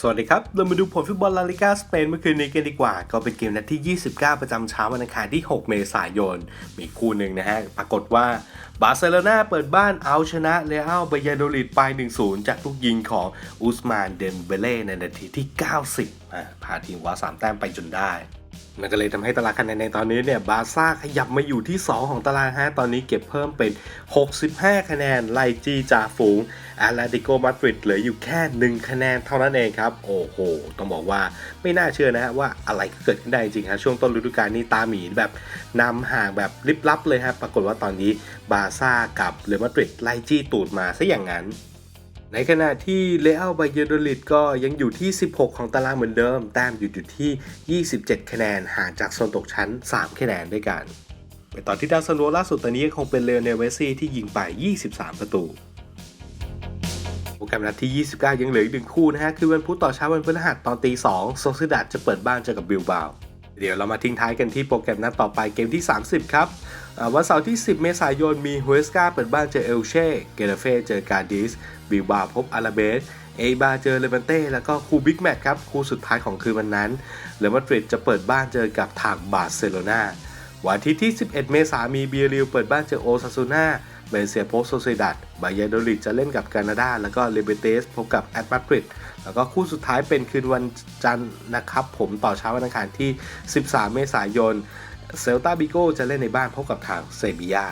สวัสดีครับ เรามาดูผลฟุตบอลลาลิกาสเปนเมื่อคืนนี้กันดีกว่า ก็เป็นเกมนัดที่ 29 ประจำเช้าวันอังคารที่ 6 เมษายน มีคู่หนึ่งนะฮะ ปรากฏว่าบาร์เซโลนาเปิดบ้านเอาชนะเรอัลบายาโดลิดไป 1-0 จากลูกยิงของอุสมานเดมเบเล่ในนาทีที่ 90อะพาทีมคว้า3แต้มไปจนได้ มันก็เลยทำให้ตารางคะแนนในตอนนี้เนี่ยบาซ่าขยับมาอยู่ที่ 2 ของตารางฮะตอนนี้เก็บเพิ่มเป็น 65 คะแนนไลจีจ่าฝูงอตเลติโกมาดริดเหลืออยู่แค่ 1 คะแนนเท่านั้นเองครับ โอ้โห ต้องบอกว่าไม่น่าเชื่อนะฮะว่าอะไรก็เกิดขึ้นได้จริงฮะช่วงต้นฤดูกาลนี้ตาหมีแบบนำห่างแบบลิบลับเลยฮะปรากฏว่าตอนนี้บาซ่ากับเรอัลมาดริดไล่จี้ตูดมาซะอย่างนั้น ในขณะที่เลอัลบายาโดลิดก็ยังอยู่ที่ 16 ของตารางเหมือนเดิม แต้มอยู่อยู่ที่ 27 คะแนน ห่างจากโซนตกชั้น 3 คะแนนด้วยกัน ไปต่อที่ดาวซันโวล่าสุดตอนนี้คงเป็นเลโอเนลเวซี่ที่ยิงไป 23 ประตูโปรแกรมนัดที่ 29 ยังเหลืออีกหนึ่งคู่นะฮะ คือวันพุธต่อเช้าวันพฤหัสตอนตี2โซซิดัดจะเปิดบ้านเจอกับบิลบา เดี๋ยวเรามาทิ้งท้ายกันที่โปรแกรมนัดต่อไปเกมที่ 30 ครับวันเสาร์ที่ 10 เมษายน มีฮุเอสกาเปิดบ้านเจอเอลเช่เกเรเฟ่เจอกาดิสบิลบาพบอาราเบสเอบาเจอเลเวนเต้ แล้วก็คู่บิ๊กแมตช์ครับ คู่สุดท้ายของคืนวันนั้นเรอัลมาดริดจะเปิดบ้านเจอกับทางบาร์เซโลนาวันอาทิตย์ที่ 11 เมษายนมีเบียริลเปิดบ้านเจอโอซาซูนา เบเซียโพสโซเซดัดบายาโดริดจะเล่นกับแคนาดา แล้วก็เลเบเตสพบกับแอตมาดริดแล้วก็คู่สุดท้ายเป็นคืนวันจันทร์นะครับ ผมต่อเช้าวันอังคารที่ 13 เมษายน เซลตาบิโกจะเล่นในบ้านพบกับทางเซบียา